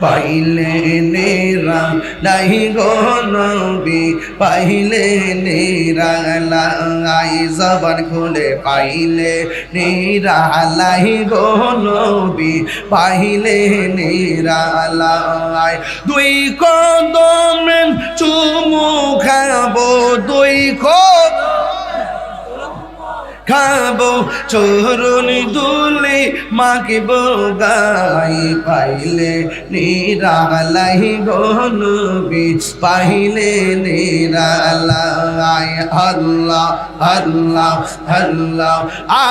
পাইলে নেরা নাই গো নবী, পাইলে নেরা লাই জবান খুলে পাইলে নেরা লাই গো নবী, পাইলে নেরা লাই দুই কদমে চুমু খাব, দুই কদম খাব চরণ দুলে মাকিব গাই, পাইলে নিরালাই গনবি পাইলে নিরালাই, আল্লাহ আল্লাহ আল্লাহ,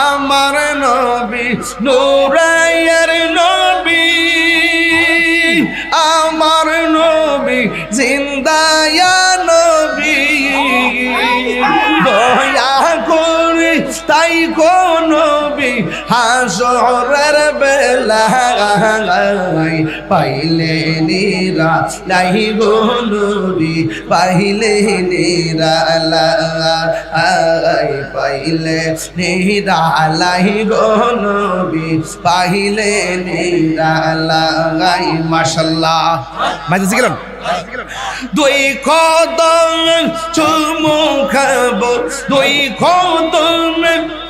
আমার নবী, নুরাইয়ের নবী, আমার নবী, জিন্দায়া নবী হাসরের বেলায় পাইলে নিরা নাই গনুরি পাইলে নিরা পাইলে নিরা লাই গনবি পাইলে নিরা লাই মাশাল্লাহ। মাঝে গেলাম দুই কদম চুমু খাব দুই কদম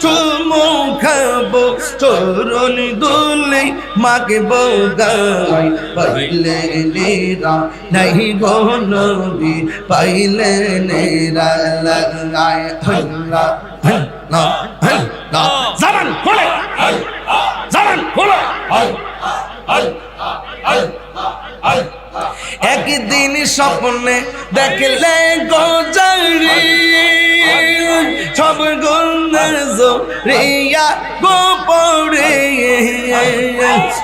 চুমু খাব চরণ দুলে মাকে বগাই পাইলে নেরা নাই গো নবী পাইলে নেরা লাগাই হল্লা হল্লা হল্লা। জামান খোলে জামান খোলে। একদিন স্বপ্নে দেখলে গোজারি সব গুন্দ রিয়া গোপরে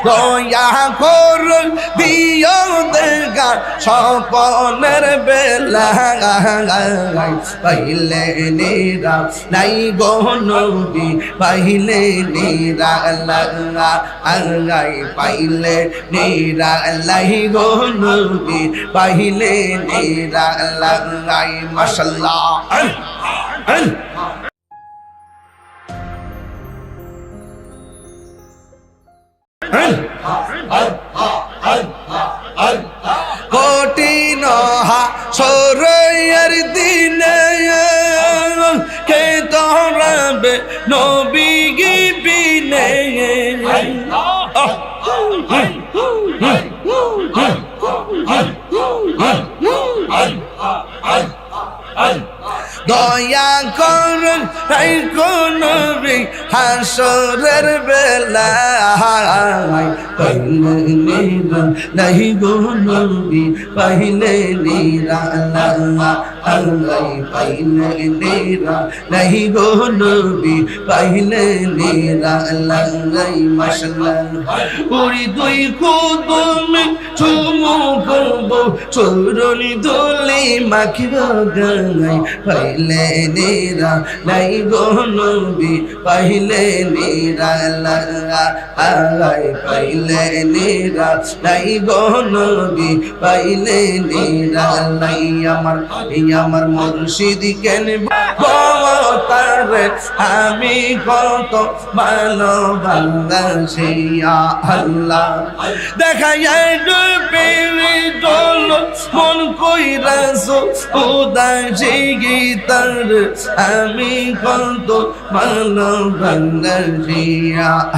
দয়া কর দিও দেখা স্বপনের বেলা। পাইলে নিরা নাই গো নবী, পাইলে নিরা আলাই পাইলে নিরা লাই গো নবী, পাইলে নিরা লাই মাশাল্লাহ কঠিন দয়া কর তাই কোন হাসরের বেলা পাইলে নীরা, নাহি গো নবী, পাইলে নীরা আল্লাহ পাইলে নীরা, নাহি গো নবী, পাইলে নীরা আল্লাহ মাশাআল্লাহ ওরি দুই কদম চুমু করব চরণি মাখিব গাই পাইলে নীরা নাই গো পাইলে নীরা লাগা আই পাইলে নীরা নাই গো পাইলে নীরা নাই। আমার আমার মুর্শিদ কেন আমি কত ভালোবাসি আল্লাহ। দেখা যায় মন কইরাস উদাসী গীতার। আমি কত ভালোবাসি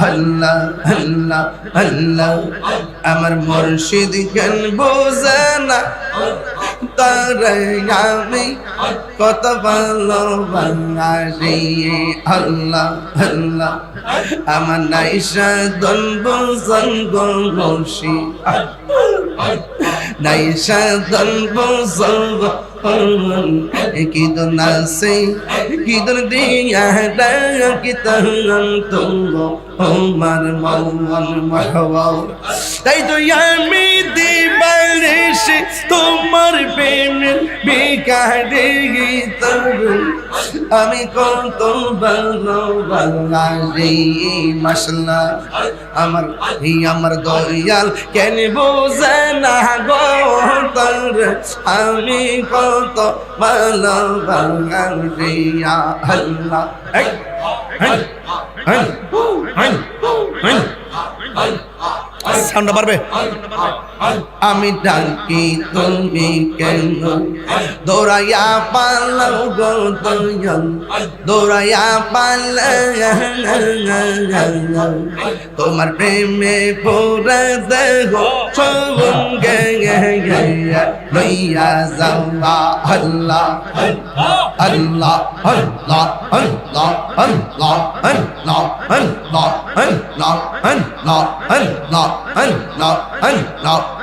আল্লাহ আল্লাহ আল্লাহ। আমার মুর্শিদ কেন বোঝে আমি কত ভালোবাসি আল্লাহ আল্লাহ। আমার নাইসা দন্ব সঙ্গ বসি নাইসা দন্ব সঙ্গ কি তো নাসে কি তো দিয়া কি তহন তুঙ্গ? আমার মন মহবা তাই তো আমি দিবারেশে তোমার প্রেমের বিকারে গীতর আমি কত ভালোবাসি মশলা আমার আমার দয়াল কেন বোঝে না গো আমি কত তো মন বাঙালিয়া আল্লাহ। সাউন্ডটা পারবে আমি ডাকি তুমি কেন দৌড়াইয়া পালাও দৌড়াইয়া পালাও তোমার প্রেমে পুরা দেহ সঙ্গে লইয়া আল্লাহ আল্লাহ আল্লাহ আল্লাহ আল্লাহ আল্লাহ আল্লাহ আল্লাহ আল্লাহ আল্লাহ আল্লাহ 哎，老，哎，老。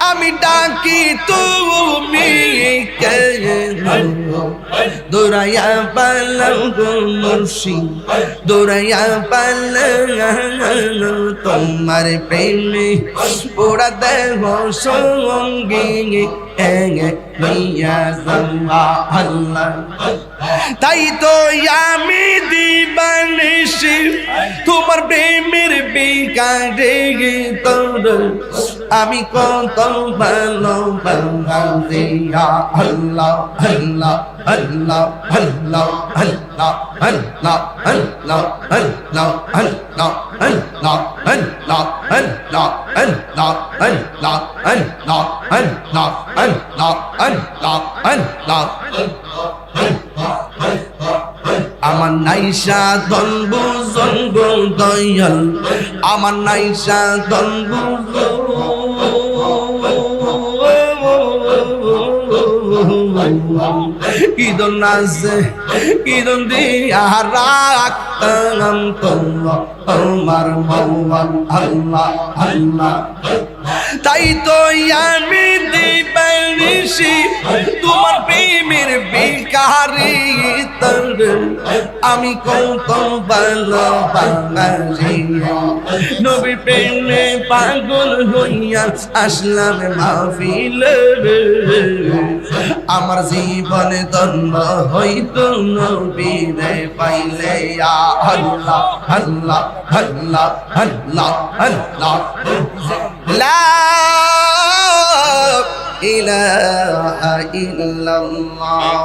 আমি ডাকি তুমি দোরাইয়া পালাম দোরাইয়া পালাম তোমার প্রেমে। পোড়া দেব সঙ্গী তাই তো আমি দিবানিস তোমার প্রেমের বিকারে তোর আমি কত ভালো বাংলা আল্লাহ আল্লাহ আল্লাহ আল্লাহ আল্লাহ আল্লাহ আল্লাহ আল্লাহ আল্লাহ আল্লাহ আল্লাহ আল্লাহ আল্লাহ আল্লাহ আল্লাহ আল্লাহ আল্লাহ আল্লাহ আল্লাহ আমার নাইসা দনবু জঙ্গু দয়াল, আমার নাইসা দনবু কিদন নাচে কিদন দিয়া রাখতাম তোমার মৌয়ান আল্লাহ আল্লাহ। তাই তো আমি আমি কত ভালো বাঙালি। নবী প্রেমে পাগল হইয়া আসলাম মাহফিল। আমার জীবনে দ্বন্দ্ব হইতো নবীরে পাইলে। আল্লাহ আল্লাহ আল্লাহ আল্লাহ আল্লাহ। ইলাহা ইল্লাল্লাহ।